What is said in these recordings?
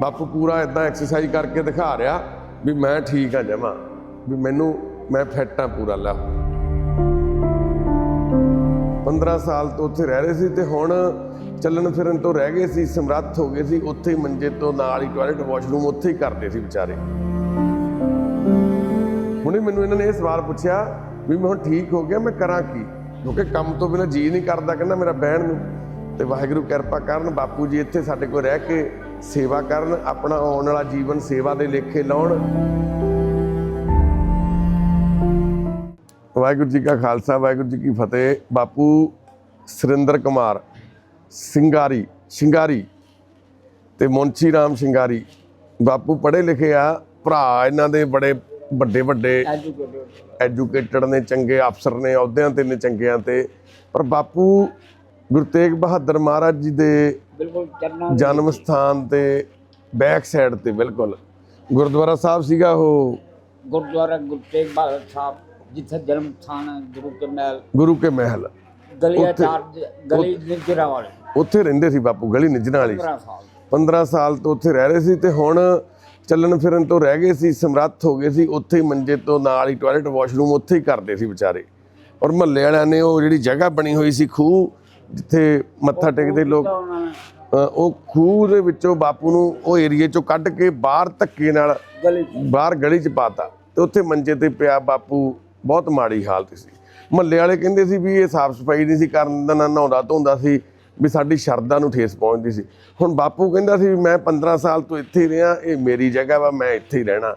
ਬਾਪੂ ਪੂਰਾ ਇਦਾਂ ਐਕਸਰਸਾਈਜ਼ ਕਰਕੇ ਦਿਖਾ ਰਿਹਾ ਵੀ ਮੈਂ ਠੀਕ ਆ ਜਮਾ, ਵੀ ਮੈਨੂੰ, ਮੈਂ ਫਿੱਟ ਆ ਪੂਰਾ ਲਾ। 15 ਸਾਲ ਤੋਂ ਉੱਥੇ ਰਹਿ ਰਹੇ ਸੀ ਤੇ ਹੁਣ ਚੱਲਣ ਫਿਰਨ ਤੋਂ ਰਹਿ ਗਏ ਸੀ, ਸਮਰੱਥ ਹੋ ਗਏ ਸੀ, ਉੱਥੇ ਹੀ ਮੰਜੇ ਤੋਂ ਨਾਲ ਹੀ ਟਾਇਲਟ ਵਾਸ਼ਰੂਮ ਉੱਥੇ ਹੀ ਕਰਦੇ ਸੀ ਵਿਚਾਰੇ। ਹੁਣੇ ਮੈਨੂੰ ਇਹਨਾਂ ਨੇ ਇਹ ਸਵਾਲ ਪੁੱਛਿਆ ਵੀ ਮੈਂ ਹੁਣ ਠੀਕ ਹੋ ਗਿਆ, ਮੈਂ ਕਰਾਂ ਕੀ? ਕਿਉਂਕਿ ਕੰਮ ਤੋਂ ਬਿਨਾਂ ਜੀ ਨਹੀਂ ਕਰਦਾ ਕਹਿੰਦਾ ਮੇਰਾ ਬਹਿਣ ਨੂੰ। ਤੇ ਵਾਹਿਗੁਰੂ ਕਿਰਪਾ ਕਰਨ ਬਾਪੂ ਜੀ ਇੱਥੇ ਸਾਡੇ ਕੋਲ ਰਹਿ ਕੇ ਸੇਵਾ ਕਰਨ, ਆਪਣਾ ਆਉਣ ਵਾਲਾ ਜੀਵਨ ਸੇਵਾ ਦੇ ਲੇਖੇ ਲਾਉਣ। ਵਾਹਿਗੁਰੂ ਜੀ ਕਾ ਖਾਲਸਾ, ਵਾਹਿਗੁਰੂ ਜੀ ਕੀ ਫਤਿਹ। ਬਾਪੂ ਸੁਰਿੰਦਰ ਕੁਮਾਰ, ਸਿੰਗਾਰੀ, ਸ਼ਿੰਗਾਰੀ ਤੇ ਮੁੰਸ਼ੀ ਰਾਮ ਸ਼ਿੰਗਾਰੀ। ਬਾਪੂ ਪੜ੍ਹੇ ਲਿਖੇ ਆ, ਭਰਾ ਇਹਨਾਂ ਦੇ ਬੜੇ ਵੱਡੇ ਵੱਡੇ। ਐਜੂਕੇਟਡ ਨੇ, ਚੰਗੇ ਅਫਸਰ ਨੇ, ਅਹੁਦਿਆਂ ਤੇ ਨੇ ਚੰਗਿਆਂ ਤੇ। ਪਰ ਬਾਪੂ ਗੁਰੂ ਤੇਗ ਬਹਾਦਰ ਮਹਾਰਾਜ ਜੀ ਦੇ ਬਿਲਕੁਲ ਚਰਨਾਂ ਜਨਮ ਸਥਾਨ ਤੇ ਬੈਕ ਸਾਈਡ ਤੇ ਬਿਲਕੁਲ। ਗੁਰਦੁਆਰਾ ਸਾਹਿਬ ਸੀਗਾ ਉਹ? ਗੁਰਦੁਆਰਾ ਗੁਰੂ ਤੇਗ ਬਹਾਦਰ ਸਾਹਿਬ ਜਿੱਥੇ ਜਨਮ ਸਥਾਨ ਹੈ ਗੁਰੂ ਕੇ ਮਹਿਲ। ਗੁਰੂ ਕੇ ਮਹਿਲ। ਗਲੀਆਂ ਚਾਰ ਗਲੀ ਨਿਜਰਾ ਵਾਲੇ ਉੱਥੇ ਰਹਿੰਦੇ ਸੀ ਬਾਪੂ ਗਲੀ ਨਿਜਣਾ ਵਾਲੀ 15 ਸਾਲ। 15 ਸਾਲ ਤੋਂ ਉੱਥੇ ਰਹਿ ਰਹੇ ਸੀ ਤੇ ਹੁਣ ਚੱਲਣ ਫਿਰਨ ਤੋਂ ਰਹਿ ਗਏ ਸੀ ਸਮਰੱਥ ਹੋ ਗਏ ਸੀ ਉੱਥੇ ਹੀ ਮੰਜੇ ਤੋਂ ਨਾਲ ਹੀ ਟਾਇਲਟ ਵਾਸ਼ਰੂਮ ਉੱਥੇ ਹੀ ਕਰਦੇ ਸੀ ਵਿਚਾਰੇ। ਔਰ ਮਹੱਲੇ ਵਾਲਿਆਂ ਨੇ ਉਹ ਜਿਹੜੀ ਜਗ੍ਹਾ ਬਣੀ ਹੋਈ ਸੀ ਖੂਹ ਜਿੱਥੇ ਮੱਥਾ ਟੇਕਦੇ ਲੋਕ ਉਹ ਖੂਹ ਦੇ ਵਿੱਚੋਂ ਬਾਪੂ ਨੂੰ ਉਹ ਏਰੀਏ ਚੋਂ ਕੱਢ ਕੇ ਬਾਹਰ ਧੱਕੇ ਨਾਲ ਬਾਹਰ ਗਲੀ 'ਚ ਪਾਤਾ ਤੇ ਉੱਥੇ ਮੰਜੇ ਤੇ ਪਿਆ ਬਾਪੂ ਬਹੁਤ ਮਾੜੀ ਹਾਲਤ ਸੀ। ਮਹੱਲੇ ਵਾਲੇ ਕਹਿੰਦੇ ਸੀ ਵੀ ਇਹ ਸਾਫ਼ ਸਫ਼ਾਈ ਨਹੀਂ ਸੀ ਕਰਨ ਦਾ ਨਾ ਨਹਾਉਂਦਾ ਧੋਂਦਾ ਸੀ ਵੀ ਸਾਡੀ ਸ਼ਰਧਾ ਨੂੰ ਠੇਸ ਪਹੁੰਚਦੀ ਸੀ। ਹੁਣ ਬਾਪੂ ਕਹਿੰਦਾ ਸੀ ਵੀ ਮੈਂ 15 ਸਾਲ ਤੋਂ ਇੱਥੇ ਹੀ ਰਿਹਾ ਇਹ ਮੇਰੀ ਜਗ੍ਹਾ ਵਾ ਮੈਂ ਇੱਥੇ ਹੀ ਰਹਿਣਾ।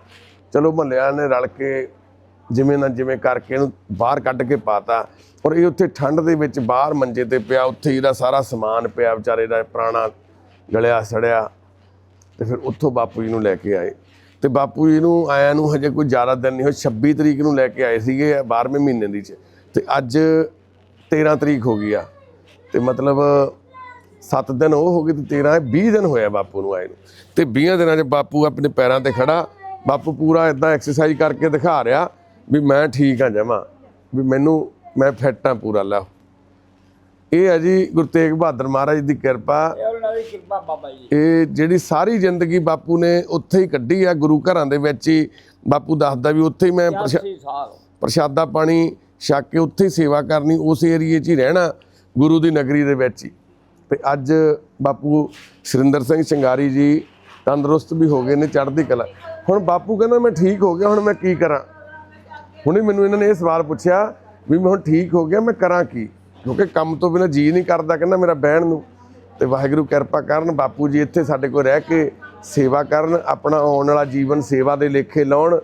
ਚਲੋ ਮਹੱਲੇ ਵਾਲਿਆਂ ਨੇ ਰਲ ਕੇ ਜਿਵੇਂ ਨਾ ਜਿਵੇਂ ਕਰਕੇ ਇਹਨੂੰ ਬਾਹਰ ਕੱਢ ਕੇ ਪਾਤਾ। ਔਰ ਇਹ ਉੱਥੇ ਠੰਡ ਦੇ ਵਿੱਚ ਬਾਹਰ ਮੰਜੇ ਤੇ ਪਿਆ, ਉੱਥੇ ਹੀ ਇਹਦਾ ਸਾਰਾ ਸਮਾਨ ਪਿਆ, ਵਿਚਾਰੇ ਦਾ ਪੁਰਾਣਾ ਗਲਿਆ ਸੜਿਆ। ਤੇ ਫਿਰ ਉੱਥੋਂ ਬਾਪੂ ਜੀ ਨੂੰ ਲੈ ਕੇ ਆਏ। ਤੇ ਬਾਪੂ ਜੀ ਨੂੰ ਆਇਆਂ ਨੂੰ ਹਜੇ ਕੋਈ ਜ਼ਿਆਦਾ ਦਿਨ ਨਹੀਂ ਹੋਏ 26 ਤਰੀਕ ਨੂੰ ਲੈ ਕੇ ਆਏ ਸੀਗੇ 12ਵੇਂ ਮਹੀਨੇ ਦੀ ਚ। ਤੇ ਅੱਜ 13 ਤਰੀਕ ਹੋ ਗਈ ਆ। ਤੇ ਮਤਲਬ 7 ਦਿਨ ਉਹ ਹੋ ਗਏ ਤੇ 13 20 ਦਿਨ ਹੋਇਆ ਬਾਪੂ ਨੂੰ ਆਏ ਨੂੰ। ਤੇ 20 ਦਿਨਾਂ 'ਚ ਬਾਪੂ ਆਪਣੇ ਪੈਰਾਂ ਤੇ ਖੜਾ। ਬਾਪੂ ਪੂਰਾ ਇਦਾਂ ਐਕਸਰਸਾਈਜ਼ ਕਰਕੇ ਦਿਖਾ ਰਿਹਾ। ਵੀ ਮੈਂ ਠੀਕ ਆ ਜਮਾ ਵੀ ਮੈਨੂੰ ਮੈਂ ਫਿੱਟ ਆ ਪੂਰਾ ਲਾ ਇਹ ਹੈ ਜੀ ਗੁਰੂ ਤੇਗ ਬਹਾਦਰ ਮਹਾਰਾਜ ਦੀ ਕਿਰਪਾ। ਇਹ ਜਿਹੜੀ ਸਾਰੀ ਜ਼ਿੰਦਗੀ ਬਾਪੂ ਨੇ ਉੱਥੇ ਹੀ ਕੱਢੀ ਆ ਗੁਰੂ ਘਰਾਂ ਦੇ ਵਿੱਚ ਹੀ। ਬਾਪੂ ਦੱਸਦਾ ਵੀ ਉੱਥੇ ਹੀ ਮੈਂ ਪ੍ਰਸ਼ਾ- 80 ਸਾਲ। ਪ੍ਰਸ਼ਾਦਾ ਪਾਣੀ ਛਕ ਕੇ ਉੱਥੇ ਹੀ ਸੇਵਾ ਕਰਨੀ ਉਸ ਏਰੀਏ 'ਚ ਹੀ ਰਹਿਣਾ ਗੁਰੂ ਦੀ ਨਗਰੀ ਦੇ ਵਿੱਚ ਹੀ। ਤੇ ਅੱਜ ਬਾਪੂ ਸੁਰਿੰਦਰ ਸਿੰਘ ਸ਼ਿੰਗਾਰੀ ਜੀ ਤੰਦਰੁਸਤ ਵੀ ਹੋ ਗਏ ਨੇ ਚੜ੍ਹਦੀ ਕਲਾ। ਹੁਣ ਬਾਪੂ ਕਹਿੰਦਾ ਮੈਂ ਠੀਕ ਹੋ ਗਿਆ ਹੁਣ ਮੈਂ ਕੀ ਕਰਾਂ? ਹੁਣੇ ਮੈਨੂੰ ਇਹਨਾਂ ਨੇ ਇਹ ਸਵਾਲ ਪੁੱਛਿਆ ਵੀ ਮੈਂ ਹੁਣ ਠੀਕ ਹੋ ਗਿਆ, ਮੈਂ ਕਰਾਂ ਕੀ? ਕਿਉਂਕਿ ਕੰਮ ਤੋਂ ਬਿਨਾਂ ਜੀ ਨਹੀਂ ਕਰਦਾ ਕਹਿੰਦਾ ਮੇਰਾ ਬਹਿਣ ਨੂੰ। ਤੇ ਵਾਹਿਗੁਰੂ ਕਿਰਪਾ ਕਰਨ, ਬਾਪੂ ਜੀ ਇੱਥੇ ਸਾਡੇ ਕੋਲ ਰਹਿ ਕੇ ਸੇਵਾ ਕਰਨ, ਆਪਣਾ ਆਉਣ ਵਾਲਾ ਜੀਵਨ ਸੇਵਾ ਦੇ ਲੇਖੇ ਲਾਉਣ,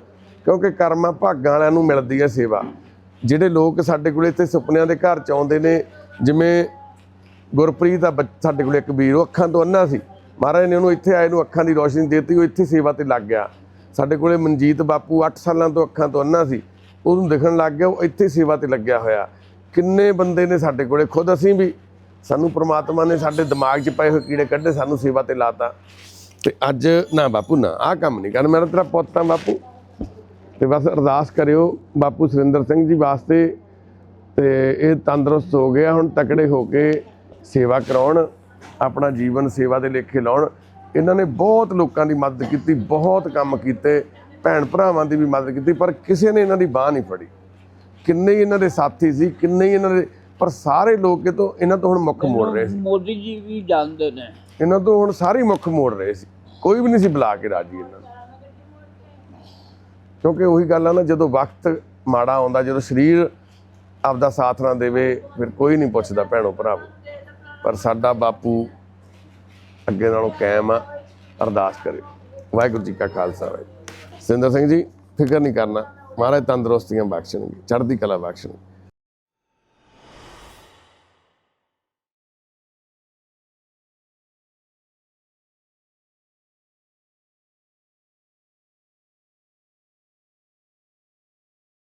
ਕਿਉਂਕਿ ਕਰਮਾਂ ਭਾਗਾਂ ਵਾਲਿਆਂ ਨੂੰ ਮਿਲਦੀ ਹੈ ਸੇਵਾ। ਜਿਹੜੇ ਲੋਕ ਸਾਡੇ ਕੋਲ ਇੱਥੇ ਸੁਪਨਿਆਂ ਦੇ ਘਰ ਚ ਆਉਂਦੇ ਨੇ, ਜਿਵੇਂ ਗੁਰਪ੍ਰੀਤ ਦਾ ਬੱਚ- ਸਾਡੇ ਕੋਲ ਇੱਕ ਵੀਰ, ਉਹ ਅੱਖਾਂ ਤੋਂ ਅੰਨਾ ਸੀ। ਮਹਾਰਾਜ ਨੇ ਉਹਨੂੰ ਇੱਥੇ ਆਏ ਨੂੰ ਅੱਖਾਂ ਦੀ ਰੋਸ਼ਨੀ ਦਿੱਤੀ, ਉਹ ਇੱਥੇ ਸੇਵਾ ਤੇ ਲੱਗ ਗਿਆ। ਸਾਡੇ ਕੋਲੇ ਮਨਜੀਤ ਬਾਪੂ 8 ਸਾਲਾਂ ਤੋਂ ਅੱਖਾਂ ਤੋਂ ਅੰਨਾ ਸੀ। ਉਹਨੂੰ ਦਿਖਣ ਲੱਗ ਗਿਆ ਉਹ ਇੱਥੇ ਸੇਵਾ ਤੇ ਲੱਗਿਆ ਹੋਇਆ। ਕਿੰਨੇ ਬੰਦੇ ਨੇ ਸਾਡੇ ਕੋਲੇ? ਖੁਦ ਅਸੀਂ ਵੀ। ਸਾਨੂੰ ਪ੍ਰਮਾਤਮਾ ਨੇ ਸਾਡੇ ਦਿਮਾਗ 'ਚ ਪਏ ਹੋਏ ਕੀੜੇ ਕੱਢੇ, ਸਾਨੂੰ ਸੇਵਾ ਤੇ ਲਾਤਾ। ਤੇ ਅੱਜ, ਨਾ ਬਾਪੂ, ਨਾ, ਆਹ ਕੰਮ ਨਹੀਂ ਕਰ ਮੇਰਾ ਤੇਰਾ ਪੁੱਤ ਆ ਬਾਪੂ। ਤੇ ਬਸ ਅਰਦਾਸ ਕਰਿਓ ਬਾਪੂ ਸੁਰਿੰਦਰ ਸਿੰਘ ਜੀ ਵਾਸਤੇ। ਤੇ ਇਹ ਤੰਦਰੁਸਤ ਹੋ ਗਿਆ ਹੁਣ ਤਕੜੇ ਹੋ ਕੇ ਸੇਵਾ ਕਰਾਉਣ, ਆਪਣਾ ਜੀਵਨ ਸੇਵਾ ਦੇ ਲੇਖੇ ਲਾਉਣ। ਇਹਨਾਂ ਨੇ ਬਹੁਤ ਲੋਕਾਂ ਦੀ ਮਦਦ ਕੀਤੀ, ਬਹੁਤ ਕੰਮ ਕੀਤੇ। ਭੈਣ ਭਰਾਵਾਂ ਦੀ ਵੀ ਮਦਦ ਕੀਤੀ ਪਰ ਕਿਸੇ ਨੇ ਇਹਨਾਂ ਦੀ ਬਾਹ ਨਹੀਂ ਫੜੀ। ਕਿੰਨੇ ਹੀ ਇਹਨਾਂ ਦੇ ਸਾਥੀ ਸੀ ਕਿੰਨੇ ਹੀ ਇਹਨਾਂ ਦੇ ਪਰ ਸਾਰੇ ਲੋਕ ਇਹ ਤੋਂ ਇਹਨਾਂ ਤੋਂ ਹੁਣ ਮੁੱਖ ਮੋੜ ਰਹੇ ਸੀ। ਮੋਦੀ ਜੀ ਵੀ ਜਾਣਦੇ ਨੇ। ਇਹਨਾਂ ਤੋਂ ਹੁਣ ਸਾਰੇ ਮੁੱਖ ਮੋੜ ਰਹੇ ਸੀ। ਕੋਈ ਵੀ ਨਹੀਂ ਸੀ ਬੁਲਾ ਕੇ ਰਾਜੀ ਇਹਨਾਂ ਨੂੰ। ਕਿਉਂਕਿ ਉਹੀ ਗੱਲ ਆ ਨਾ ਜਦੋਂ ਵਕਤ ਮਾੜਾ ਆਉਂਦਾ ਜਦੋਂ ਸਰੀਰ ਆਪਦਾ ਸਾਥ ਨਾ ਦੇਵੇ ਫਿਰ ਕੋਈ ਨਹੀਂ ਪੁੱਛਦਾ ਭੈਣੋ ਭਰਾਵੋ। ਪਰ ਸਾਡਾ ਬਾਪੂ ਅੱਗੇ ਨਾਲੋਂ ਕਾਇਮ ਆ ਅਰਦਾਸ ਕਰੇ। ਵਾਹਿਗੁਰੂ ਜੀ ਕਾ ਖਾਲਸਾ ਵਾਹਿਗੁਰੂ ਸਿੰਦਰ ਸਿੰਘ ਜੀ ਫਿਕਰ ਨਹੀਂ ਕਰਨਾ। ਮਹਾਰਾਜ ਤੰਦਰੁਸਤੀਆਂ ਬਖਸ਼ਣਗੇ ਚੜ੍ਹਦੀ ਕਲਾ ਬਖਸ਼ਣਗੇ।